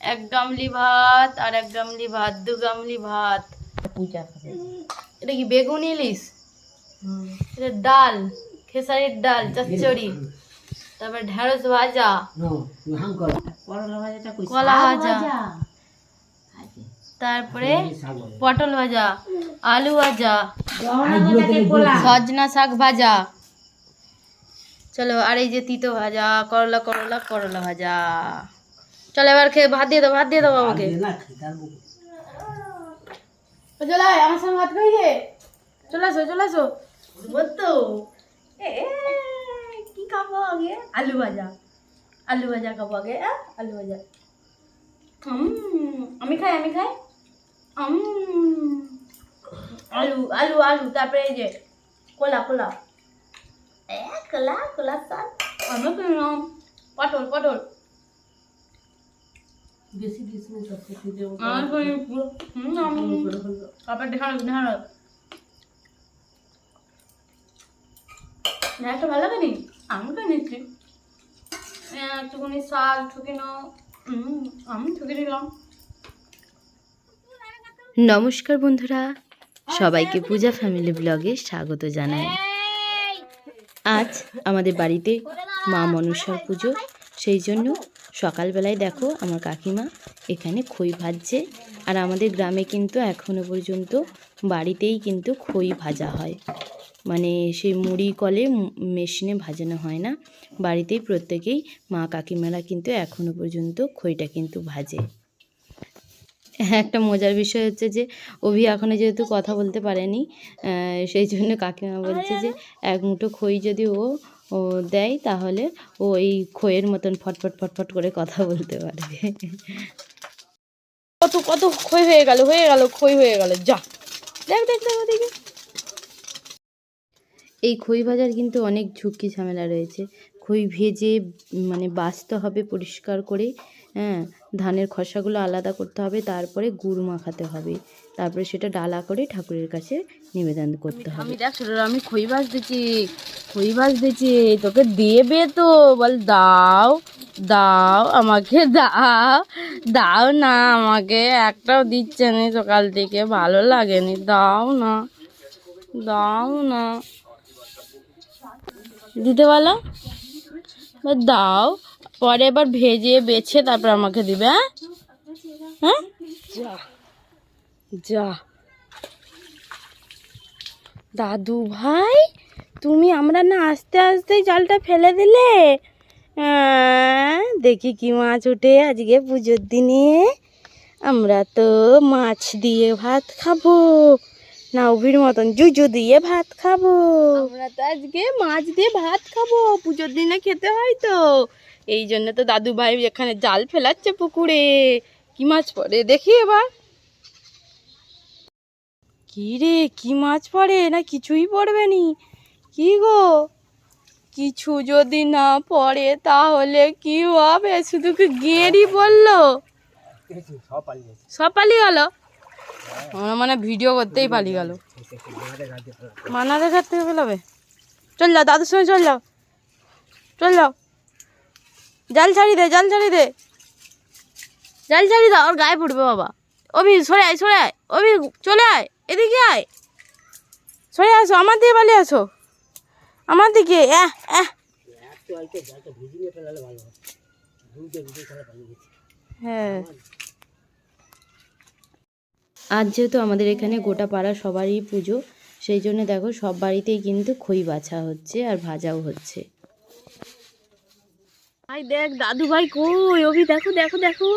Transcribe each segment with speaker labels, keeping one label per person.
Speaker 1: এক গামলি ভাত আর এক গামলি ভাত দু গামলি ভাত।
Speaker 2: পূজা
Speaker 1: এটা কি বেগুন ইলিশ? এটা ডাল খেসারির ডাল চচ্চড়ি। তারপর ঢেঁড়স ভাজা।
Speaker 2: করলা ভাজাটা কই?
Speaker 1: কলা ভাজা। তারপরে পটল ভাজা আলু ভাজা সজনা শাক ভাজা। চলো আর এই যে তিতো ভাজা করলা করলা করলা ভাজা। চলো এবার খেয়ে ভাত দিয়ে দাও ভাত দিয়ে দাও আমাকে চলে আয়, আমার সঙ্গে ভাত খাই গে চলে আসো চলে আসো। বলতো কি খাব আগে? আলু ভাজা। আলু ভাজা খাব আগে আলু ভাজা। আমি খাই আমি খাই? আলু আলু আলু তারপরে এই যে কলা কলা। এ কলা কলা শাক। আমি কিনলাম পটল পটল।
Speaker 2: বেশি দিস না সব কিছু দেবো
Speaker 1: পুরো হুম, আমি- ঢাল ঢালটা ভালো লাগেনি? আমি তো নিচ্ছি একটুখানি শাক ঠুকে নাও। আমি ঠুকে নিলাম।
Speaker 3: নমস্কার বন্ধুরা সবাইকে পূজা ফ্যামিলি ব্লগে স্বাগত জানাই। আজ আমাদের বাড়িতে মা মনসার পুজো সেই জন্য সকালবেলায় দেখো আমার কাকিমা এখানে খই ভাজছে। আর আমাদের গ্রামে কিন্তু এখনও পর্যন্ত বাড়িতেই কিন্তু খই ভাজা হয়। মানে সেই মুড়ি কলে মেশিনে ভাজানো হয় না। বাড়িতেই প্রত্যেকেই মা কাকিমারা কিন্তু এখনও পর্যন্ত খইটা কিন্তু ভাজে। একটা মজার বিষয় হচ্ছে যে অভি এখনও যেহেতু কথা বলতে পারেনি সেই জন্য কাকিমা বলছে যে এক মুঠো খই যদি ও ও দেয়, তাহলে ও এই খইয়ের মতন ফটফট ফটফট করে কথা বলতে পারবে।
Speaker 1: কত কত ক্ষয় হয়ে গেল হয়ে গেল, খই হয়ে গেল, যা। দেখ দেখ দেখ দেখি
Speaker 3: এই খই ভাজার কিন্তু অনেক ঝুঁকি ঝামেলা রয়েছে। খই ভেজে মানে বাছতে হবে পরিষ্কার করে হ্যাঁ ধানের খসাগুলো আলাদা করতে হবে তারপরে গুড় মাখাতে হবে। তারপরে সেটা ডালা করে ঠাকুরের কাছে নিবেদন করতে হবে।
Speaker 1: আমি দেখ ছোট আমি খই দিচ্ছি খই ভাজ দিচ্ছি তোকে দেবে তো বল দাও দাও আমাকে দাও দাও না আমাকে একটাও দিচ্ছে না সকাল থেকে ভালো লাগেনি দাও না দাও না। দিতে বলো দাও পরে এবার ভেজে বেছে তারপর আমাকে দিবে হ্যাঁ? হ্যাঁ? যা। যা। দাদু ভাই তুমি আমরা না আস্তে আস্তে জালটা ফেলে দিলে? দেখি কি মাছ ওঠে আজকে পুজোর দিনে। আমরা তো মাছ দিয়ে ভাত খাব না উভির মতন জুজু দিয়ে ভাত খাব। আমরা তো আজকে মাছ দিয়ে ভাত খাব পুজোর দিনে খেতে হয় তো। এই জন্য তো দাদু ভাই এখানে জাল ফেলাচ্ছে পুকুরে। কি মাছ পড়ে দেখি এবার। কি রে, কি মাছ পড়ে? না কিছুই পড়বে নি। কি গো? কিছু যদি না পড়ে তাহলে কি হবে? শুধু কি গেঁড়ি বলল? সব পালিয়ে গেল? আমরা মানে ভিডিও করতেই পালিয়ে গেল। মানা দেখার থেকে চল যাও, দাদুর সঙ্গে চল যাও। চল যাও। জাল ছাড়ি দে, জাল ছাড়ি দে। জাল ছাড়ি দাও ওর গায়ে পড়বে বাবা। অভি, সরে আয় সরে আয়। অভি, চলে আয়, এদিকে আয়। সরে আসো, আমার দিকে পালিয়ে আসো। আমার দিকে হ্যাঁ।
Speaker 3: আজ যেহেতু আমাদের এখানে গোটা পাড়া সবারই পুজো, সেই জন্য দেখো সব বাড়িতেই কিন্তু খই বাছা হচ্ছে আর ভাজাও হচ্ছে।
Speaker 1: ভাই দেখ দাদু ভাই কই? অভি, দেখো দেখো দেখো।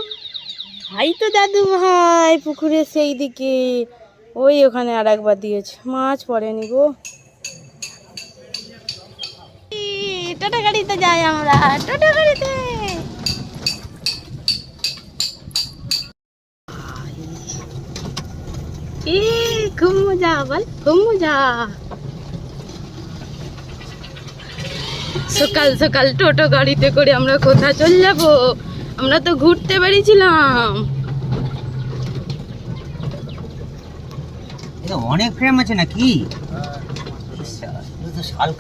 Speaker 1: ভাই তো দাদু ভাই পুকুরের সেই দিকে। ওই ওখানে আর একবার দিয়েছে। মাছ পড়েনি গো। টোটো গাড়িতে যাই আমরা, টোটো গাড়িতে। খুব মজা বল খুব মজা সকাল সকাল টোটো গাড়িতে করে আমরা কোথায় চলে যাব? আমরা তো ঘুরতে বেরিয়েছিলাম।
Speaker 4: এটা অনেক ফ্রেম আছে নাকি?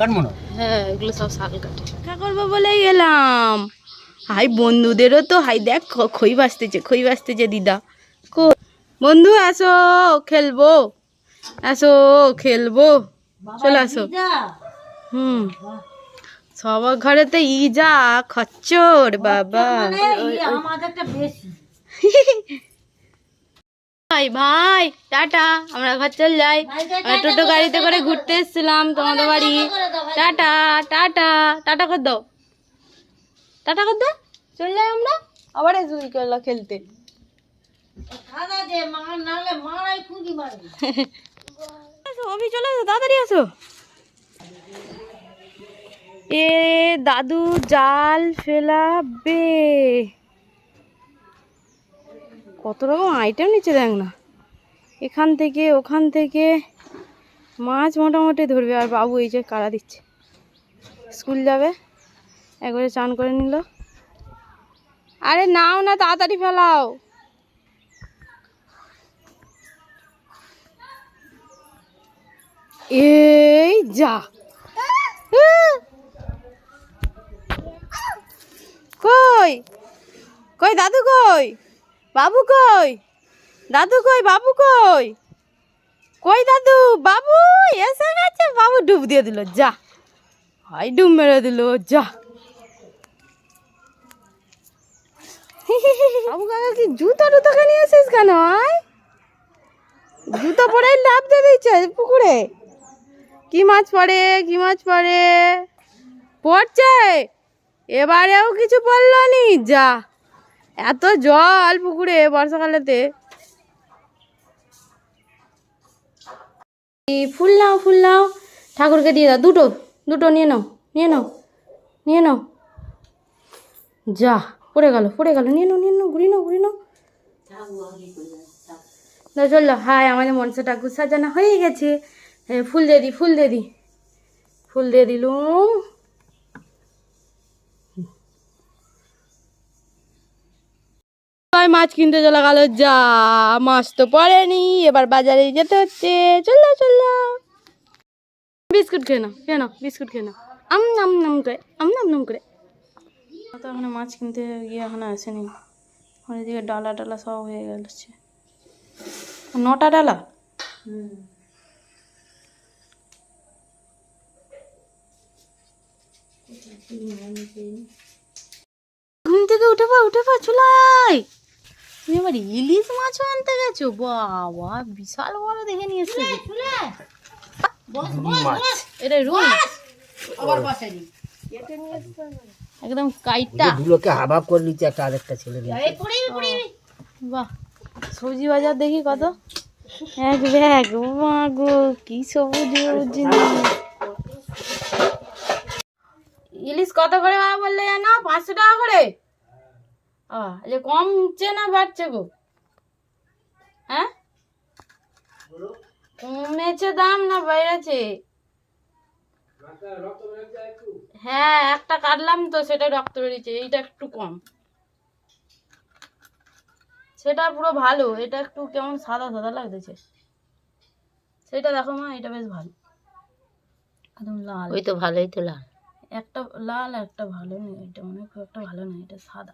Speaker 4: মনে হ্যাঁ।
Speaker 1: এগুলো সব শাল দেখা করব বলেই এলাম হাই বন্ধুদেরও তো হাই দেখ খ- খই বাসতেছে খই বাসতেছে দিদা। কো বন্ধু আসো খেলব। আসো খেলব। চলে আসো। হুম। সবার ঘরেতে ইজা খচ্চর বাবা। ভাই ভাই টাটা। আমরা ঘর চল যাই। টোটো গাড়িতে করে ঘুরতে এসেছিলাম তোমাদের বাড়ি। টাটা টাটা টাটা কর দাও। টাটা কর দাও। চল যাই আমরা। আবার এসো বিকেলবেলা খেলতে।
Speaker 2: যে
Speaker 1: অভি চলে আসো তাড়াতাড়ি আসো এ দাদু জাল ফেলাবে। কত রকম আইটেম নিচ্ছে দেখ না। এখান থেকে, ওখান থেকে মাছ মোটামুটি ধরবে। আর বাবু এই যে কাড়া দিচ্ছে। স্কুল যাবে, একবারে চান করে নিল। আরে নাও না, তাড়াতাড়ি ফেলাও। এই যা। কই? কই দাদু কই? বাবু কই? দাদু কই? বাবু কই? কই দাদু? বাবু, এসে গেছে। বাবু ডুব দিয়ে দিল, যা। হাই, ডুব মেরে দিল, যা। বাবু কাকা, কি জুতো টুতো নিয়ে এসেছিস কেন জুতো পরে লাভ দিয়ে দিচ্ছে পুকুরে। কি মাছ পড়ে, কি মাছ পড়ে? পড়ছে। এবারেও কিছু পড়ল নি? যা। এত জল পুকুরে বর্ষাকালেতে। ফুল নাও ফুল নাও। ঠাকুরকে দিয়ে দাও। দুটো দুটো নিয়ে নাও নিয়ে নাও নিয়ে নাও। যা, পড়ে গেল পড়ে গেল। নিয়ে নাও নিয়ে নাও ঘুরি নাও ঘুরি নাও। না চলল হাই আমাদের মনসা ঠাকুর সাজানো হয়ে গেছে। ফুল দিয়ে দি, ফুল দিয়ে দি। ফুল দিয়ে দিলুম। মাছ কিনতে চলে গেল যা মাছ তো পড়েনি এবার বাজারে যেতে হচ্ছে চলল চলল বিস্কুট খেয়ে নাও খেয়ে নাও বিস্কুট খেয়ে নাও। আম নাম নাম করে আম নাম নাম করে। তো এখন মাছ কিনতে গিয়ে এখন আসেনি। ওখানে দিকে ডালা ডালা সব হয়ে গেছে। নটা ডালা? ঘুম থেকে উঠে পা উঠে পা চলাই তুমি আবার ইলিশ মাছও আনতে গেছো? বাবা বিশাল বড় দেখে নিয়ে এসেছ। এটা রুই।
Speaker 2: আবার বসাইনি
Speaker 1: একদম কাইটা
Speaker 2: দুলোকে হাবাব করে নিচ্ছে একটা আরেকটা ছেলে
Speaker 1: বাহ সবজি বাজার দেখি কত? এক ব্যাগ। মা গো কি সবুজ সবুজ। ইলিশ কত করে বাবা বললে জানো? পাঁচশো টাকা করে। ও যে কমছে না বাড়ছে গো? হ্যাঁ? কমেছে দাম না বেড়েছে? হ্যাঁ একটা কাটলাম তো সেটা রক্ত বেরিয়েছে এইটা একটু কম। সেটা পুরো ভালো এটা একটু কেমন সাদা সাদা লাগতেছে। সেটা দেখো মা এটা বেশ ভালো। একদম লাল।
Speaker 2: ওই তো ভালোই তো লাল।
Speaker 1: একটা লাল একটা ভালো নেই এটা অনেক একটা ভালো নেই এটা সাদা।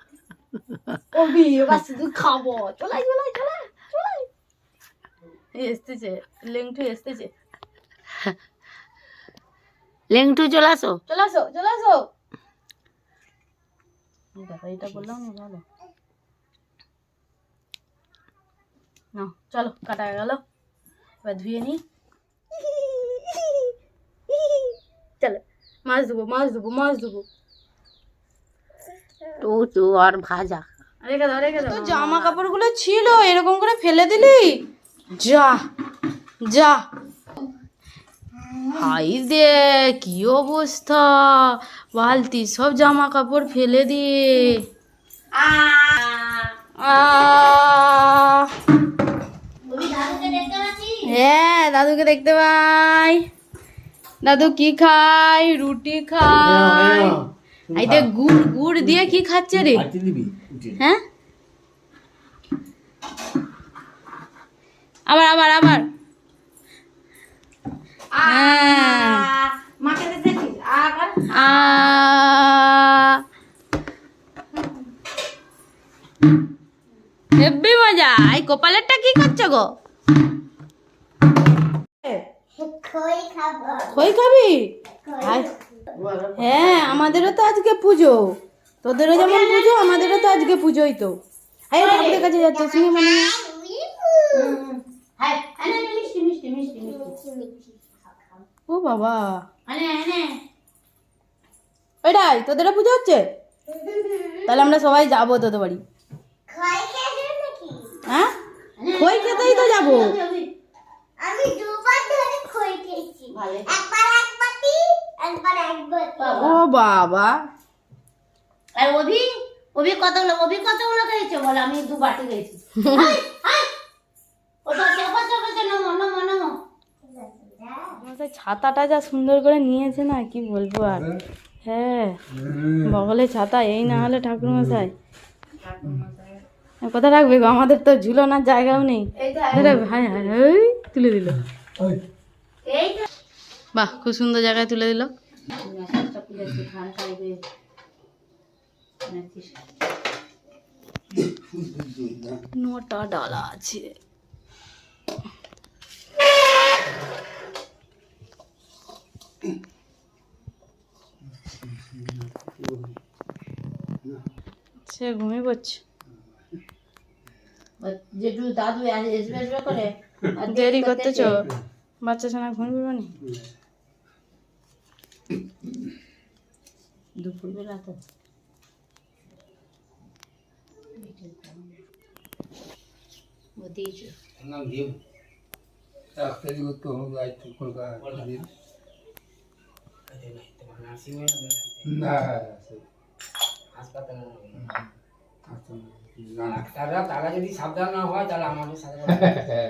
Speaker 1: কবি এবার শুধু খাব চলাই চলাই চলাই চলাই এসতেছে লেংটু এসতেছে।
Speaker 2: লেংটু চলে আসো।
Speaker 1: চলে আসো চলে আসো। দেখো এটা বললাম না ভালো চলো কাটা গেল। এবার ধুয়ে নি চলো মাছ দেবো মাছ দেবো মাছ দেবো
Speaker 2: টু আর ভাজা।
Speaker 1: দাও জামা কাপড়গুলো ছিল এরকম করে ফেলে দিলি? যা যা। হাই দে কি অবস্থা? বালতি সব জামা কাপড় ফেলে দিয়ে হ্যাঁ দাদুকে দেখতে পাই। দাদু কি খায়? রুটি খায়। এই দেখ গুড় গুড় দিয়ে কি খাচ্ছে রে? হ্যাঁ? আবার আবার আবার। হ্যাঁ। হেব্বি মজা। এই কপালেরটা কি করছ গো? খই খাবি। হ্যাঁ আমাদেরও তো আজকে পুজো। তোদেরও যেমন পুজো আমাদেরও তো আজকে পুজোই তো। এই ঠাকুরের কাছে যাচ্ছে শুনে মানে। ও বাবা। ওইটাই তোদেরও পুজো হচ্ছে? তাহলে আমরা সবাই যাব তোদের বাড়ি। হ্যাঁ? খই খেতেই তো যাব।
Speaker 4: আমি দুবার ধরে খই খেয়েছি। একবার একবার এক বাটি
Speaker 1: ও বাবা।
Speaker 2: আর অভি অভি কতগুলো অভি কতগুলো খেয়েছে? বল আমি দু বাটি খেয়েছি।
Speaker 1: ছাতাটা যা সুন্দর করে নিয়েছে না কি বলব আর? হ্যাঁ বগলে ছাতা এই না হলে ঠাকুর মশাই কথা রাখবে গো? আমাদের তো ঝুলনার জায়গাও নেই। হাই হাই তুলে দিল।
Speaker 2: এই
Speaker 1: বাহ খুব সুন্দর জায়গায় তুলে দিল। নটা ডালা আছে। সে ঘুমিয়ে পড়ছে।
Speaker 2: দাদু করে?
Speaker 1: দেরি করতেছ বাচ্চা ছানা ঘুমিয়ে পড়বে নি
Speaker 2: দুপুরবেলা তো।
Speaker 5: তারা যদি সাবধান না হয় তাহলে আমাদের সাথে
Speaker 6: হ্যাঁ,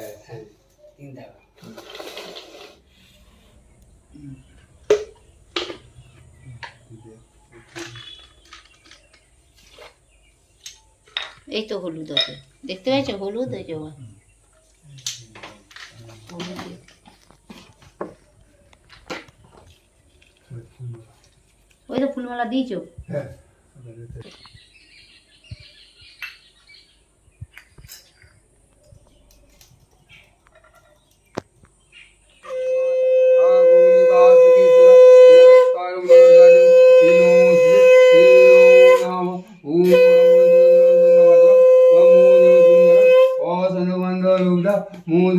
Speaker 2: এই তো হলুদ আছে দেখতে পাচ্ছ হলুদ হয়েছে ওর। ওই তো ফুলমালা দিয়েছ
Speaker 6: হ্যাঁ।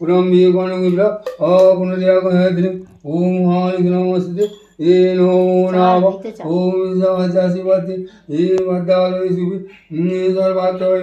Speaker 6: নমঃ ওম রঙ্গদেবধরং বিষ্ণু দেবী নদবাস পুরম বিয়ে গণগুল অপুনরিয়াগণেত্রী ওম হানি নমস্তে এ নমো নাম ওম সহজাসিবতি এ মদ্দালয় সুবি নে সর্বাত্ময়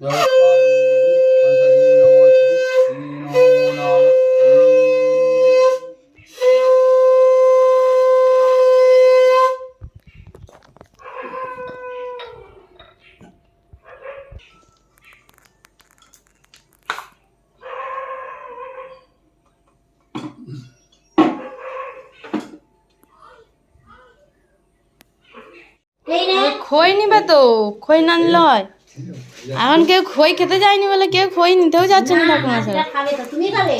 Speaker 1: খই নিবে তো খই না নিলে হয় এখন কেউ খই খেতে যায়নি বলে কেউ খই নিতেও যাচ্ছে না ঠাকুমা ছাড়া
Speaker 2: খাবে তো তুমি খাবে?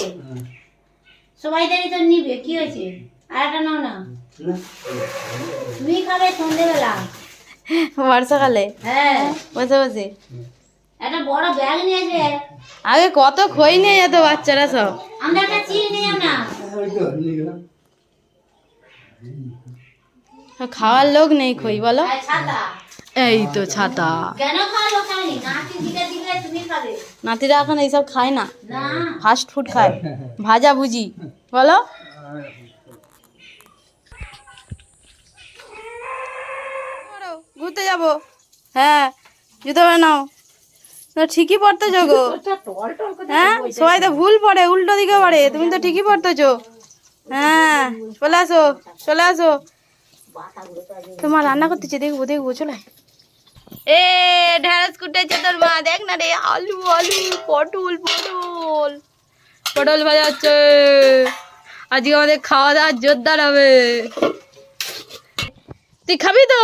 Speaker 2: সবাই জানি তো নিবে কি হয়েছে? আর একটা নাও না। তুমি খাবে সন্ধেবেলা।
Speaker 1: বর্ষাকালে?
Speaker 2: হ্যাঁ।
Speaker 1: বসে বসে।
Speaker 2: একটা বড় ব্যাগ নিয়ে আসবে
Speaker 1: আগে কত খই নিয়ে যেত বাচ্চারা সব।
Speaker 2: আমরা একটা চিনি নিয়ে না।
Speaker 1: খাওয়ার লোক নেই খই বলো।
Speaker 2: ছাতা।
Speaker 1: এই তো ছাতা।
Speaker 2: কেন খাওয়া লোক নাতি দিকে দিবে তুমি খাবে।
Speaker 1: নাতিরা এখন এইসব খায় না।
Speaker 2: না।
Speaker 1: ফাস্ট ফুড খায়। ভাজা ভুজি। বলো। ঘুরতে যাব। হ্যাঁ জুতো বানাও। তো ঠিকই পড়তেছো গো। হ্যাঁ সবাই তো ভুল পড়ে উল্টো দিকে পড়ে। তুমি তো ঠিকই পড়তেছো। হ্যাঁ চলে আসো চলে আসো। তোমার রান্না করতেছে দেখব দেখব চলে। এ ঢেঁড়স কুটেছে তোর মা দেখ না রে আলু আলু পটল পটল। পটল ভাজা হচ্ছে। আজকে আমাদের খাওয়া দাওয়া জোরদার হবে। তুই খাবি তো?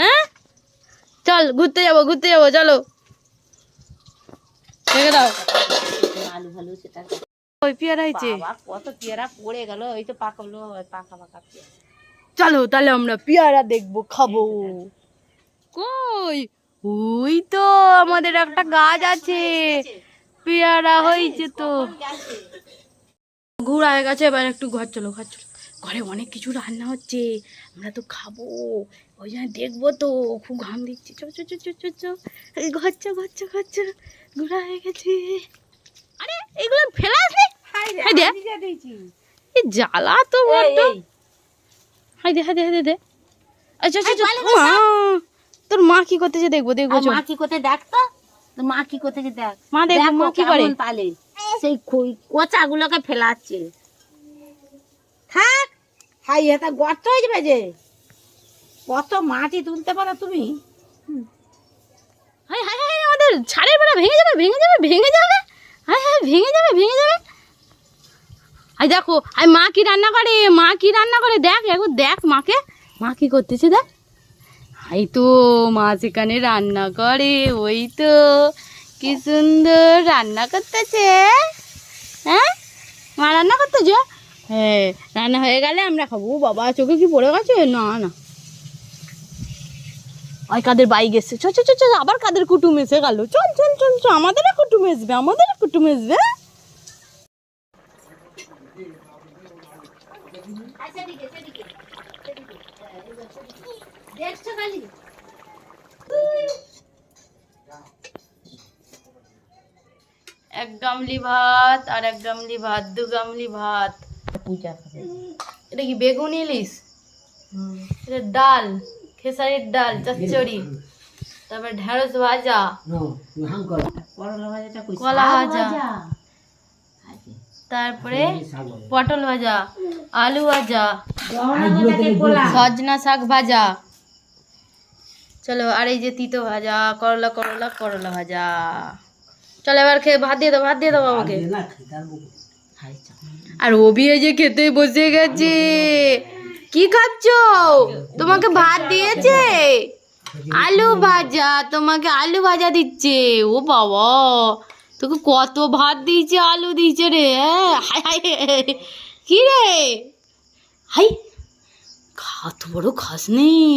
Speaker 1: হ্যাঁ? চল ঘুরতে যাব ঘুরতে যাব চলো। রেখে দাও।
Speaker 2: আলু ভালো সেটা
Speaker 1: ওই পেয়ারা হয়েছে।
Speaker 2: কত পেয়ারা পড়ে গেল ওই তো পাকালো পাকা পাকা
Speaker 1: চলো তাহলে আমরা পেয়ারা দেখব খাব। কই? ওই তো আমাদের একটা গাছ আছে। পেয়ারা হয়েছে তো। ঘুর হয়ে গেছে এবার একটু ঘর চলো ঘর চলো। ঘরে অনেক কিছু রান্না হচ্ছে আমরা তো খাব। ওই জন্য দেখব তো খুব ঘাম দিচ্ছে। চো চো চো চো চো চো। এই ঘর চো ঘর চো ঘর চো। ঘোরা হয়ে গেছে। আরে এগুলো ফেলা আছে হাই দে। এই জ্বালা তো বড্ড। হাই দে হাই দে হাই দে দে। আচ্ছা আচ্ছা আচ্ছা, তোর মা কি করতেছে দেখব? দেখব
Speaker 2: মা কি করতে দেখ তো? তোর মা কি করতে দেখ?
Speaker 1: মা দেখব
Speaker 2: দেখো
Speaker 1: মা কি করে?
Speaker 2: পালে। সেই কোচা গুলোকে ফেলাচ্ছে। থাক। হাই এটা গর্ত হয়ে যাবে যে। কত মাটি তুলতে পারো তুমি?
Speaker 1: হাই হাই হাই আমাদের ছাড়ের বেড়া ভেঙে যাবে ভেঙে যাবে ভেঙে যাবে। হাই হাই ভেঙে যাবে ভেঙে যাবে। আই দেখো আই মা কি রান্না করে? মা কি রান্না করে? দেখ একবার দেখ মাকে। মা কি করতেছে দেখ। হাই তো মা সেখানে রান্না করে, ওই তো। কি সুন্দর রান্না করতেছে হ্যাঁ? মা রান্না করতেছে? হ্যাঁ রান্না হয়ে গেলে আমরা খাব। বাবা, চোখে কি পড়ে গেছে? না না। ওই কাদের বাইক এসছে। চ চ চ চ, আবার কাদের কুটুম এসে গেল। চল চল চল চল, আমাদেরও কুটুম আসবে আমাদেরও কুটুম আসবে হ্যাঁ?
Speaker 2: দেখছ খালি
Speaker 1: এক গামলি ভাত আর এক গামলি ভাত দু গামলি ভাত। এটা কি বেগুন ইলিশ? এটা ডাল খেসারির ডাল চচ্চড়ি। তারপর ঢেঁড়স ভাজা। কলা ভাজা। তারপরে পটল ভাজা আলু ভাজা সজনা শাক ভাজা। চলো আর এই যে তিতো ভাজা করলা করলা করলা ভাজা। চলো এবার খেয়ে ভাত দিয়ে দাও ভাত দিয়ে দাও বাবাকে আর ওবি এই যে খেতে বসে গেছে। কি খাচ্ছ? তোমাকে ভাত দিয়েছে? আলু ভাজা তোমাকে আলু ভাজা দিচ্ছে। ও বাবা তোকে কত ভাত দিয়েছে আলু দিয়েছে রে হ্যাঁ? হাই হাই কি রে? হাই অত বড় খাস নেই।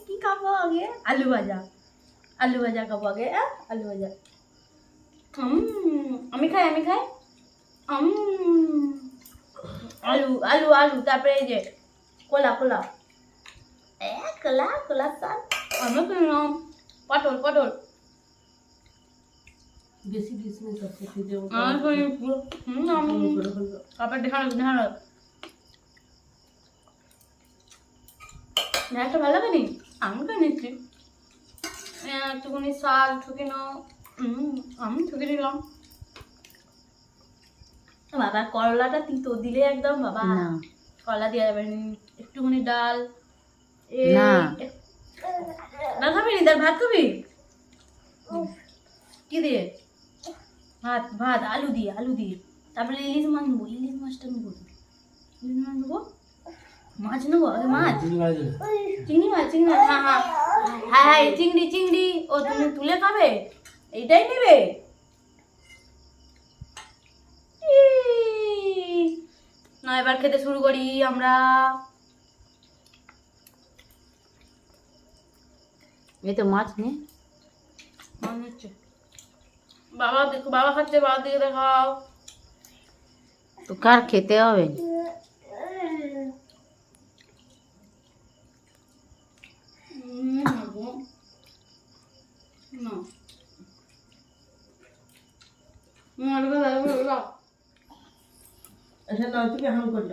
Speaker 1: কি খাব আগে আলু ভাজা আলু ভাজা খাব আগে আ, আলু ভাজা উম, আমি খাই আমি খাই উম, আলু আলু আলু তারপরে এই যে কলা কলা এ কলা কলা শাক আমি কিনলাম পটল পটল
Speaker 2: বেশি দিস না সব কিছু দেবো
Speaker 1: আমি কিনি পুরো ঢালটা ভালো লাগে নি আমি তো নিচ্ছি একটুখানি শাক ঠুকে নাও। আমি ঠুকে নিলাম। বাবা করলাটা তিতো দিলে একদম বাবা কলা দেওয়া যাবে একটুখানি ডাল এ,
Speaker 2: না।
Speaker 1: খাবি নি? ভাত খাবি? কি দিয়ে? ভাত ভাত আলু দিয়ে আলু দিয়ে। তারপরে ইলিশ মাছ নেব ইলিশ মাছটা নেব। ইলিশ মাছ নেব? মাছ নেব? আগে মাছ? চিংড়ি মাছ চিংড়ি মাছ হ্যাঁ হ্যাঁ। হ্যাঁ হ্যাঁ চিংড়ি চিংড়ি। ও তুমি তুলে খাবে? এইটাই নেবে? না এবার খেতে শুরু করি আমরা।
Speaker 2: এই তো মাছ নে।
Speaker 1: বাবা দেখো বাবা খাচ্ছে বাবা দিকে দেখাও।
Speaker 2: তো কার খেতে হবে?
Speaker 1: নেব। না।
Speaker 7: আচ্ছা তুমি হাম করল।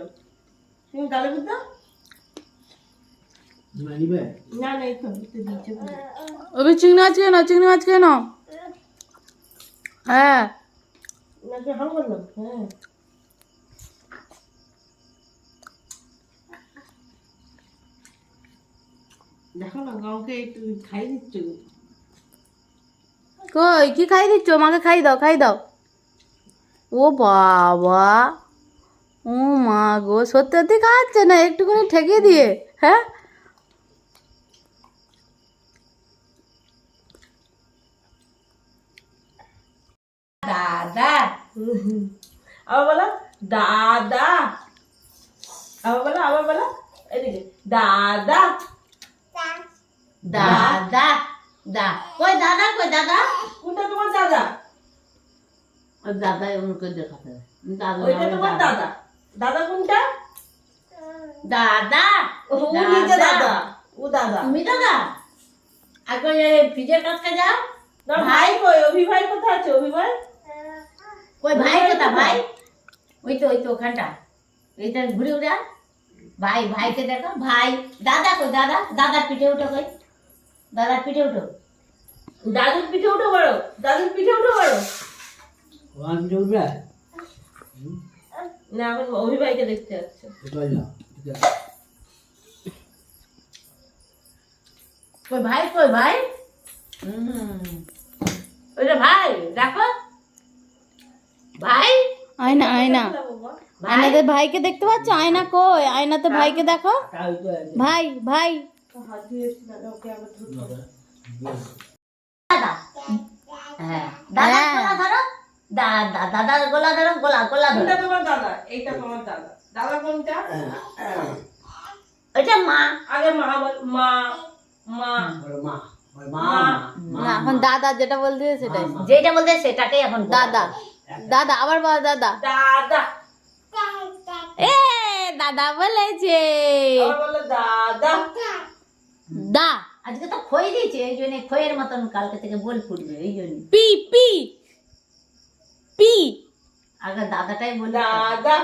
Speaker 7: তুমি গালে বুঝতে না না এই তো দিচ্ছে
Speaker 1: ওবি চিংড়ি মাছ কেন চিংড়ি মাছ কেন হ্যাঁ।
Speaker 7: না হাম করল? হ্যাঁ। দেখো না কাউকে একটু খাই দিচ্ছ
Speaker 1: কই কি খাই দিচ্ছ মাকে খাই দাও খাই দাও ও বাবা ও মা গো সত্যি সত্যি খাচ্ছে না একটুখানি ঠেকে দিয়ে হ্যাঁ
Speaker 7: দাদা আবার বলো দাদা আবার বলো আবার বলো এদিকে দাদা
Speaker 2: দাদা দা কই দাদা কই দাদা।
Speaker 7: কোনটা তোমার দাদা।
Speaker 2: ওই দাদা দেখাতে দাদা
Speaker 7: ওইটা তোমার দাদা। দাদা। কোনটা?
Speaker 2: দাদা।
Speaker 7: ও নিজে দাদা। ও দাদা।
Speaker 2: তুমি দাদা? ফ্রিজের কাছে যাও।
Speaker 7: না ভাই কই? অভি ভাই কোথায় আছে? অভি ভাই
Speaker 2: কই ভাই কোথা ভাই? ওই তো ওই তো ওখানটা। এইটা ঘুরে আয়। ভাই ভাইকে দেখো। ভাই। দাদা কই? দাদা? দাদার পিঠে উঠো কই? দাদার পিঠে উঠো।
Speaker 7: দাদুর পিঠে উঠে বড় দাদুর পিঠে উঠে বড়। না এখন দেখতে যাচ্ছে।
Speaker 2: কই ভাই কই ভাই? ওইটা ভাই দেখো। ভাই?
Speaker 1: আয়না আয়না।
Speaker 2: ভাই?
Speaker 1: আয়নাতে ভাইকে দেখতে পাচ্ছ? আয়না কই? আয়নাতে ভাইকে দেখো। ভাই ভাই।
Speaker 7: দাদা ওকে আবার ধরতে
Speaker 2: দাদা হ্যাঁ দাদা। গোলা ধরো। দাদা দাদার গোলা ধরো গোলা গোলা ধরো।
Speaker 7: তোমার দাদা এইটা তোমার দাদা। দাদা কোনটা?
Speaker 2: ওইটা মা।
Speaker 7: আগে মা মা মা। মা
Speaker 1: এখন দাদা যেটা বলতে সেটাই।
Speaker 2: যেটা বলতে সেটাকেই এখন
Speaker 1: দাদা দাদা আবার বল দাদা।
Speaker 7: দাদা।
Speaker 1: এ দাদা বলেছে।
Speaker 7: দাদা।
Speaker 1: দা
Speaker 2: আজকে তো খই দিয়েছে এই জন্য খইয়ের মতন কালকে থেকে বল ফুটবে এই জন্য।
Speaker 1: P P P.
Speaker 2: আগে দাদাটাই বলি
Speaker 7: দাদা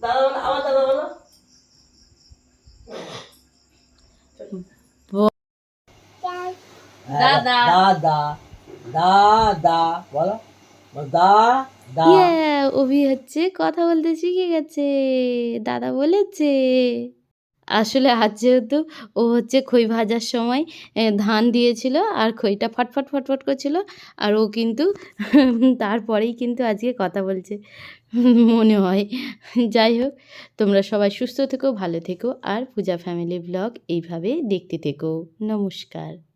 Speaker 7: দাদা বলো আবার দাদা বলো।
Speaker 1: দাদা।
Speaker 5: দাদা দাদা বলো দা দা।
Speaker 1: ইয়ে অভি হচ্ছে কথা বলতে শিখে গেছে দাদা বলেছে। আসলে আজ যেহেতু ও হচ্ছে খই ভাজার সময় ধান দিয়েছিল আর খইটা ফটফট ফটফট করছিল আর ও কিন্তু তারপরেই কিন্তু আজকে কথা বলছে। মনে হয়। যাই হোক, তোমরা সবাই সুস্থ থেকো, ভালো থেকো আর পূজা ফ্যামিলি ব্লগ এইভাবে দেখতে থেকো। নমস্কার।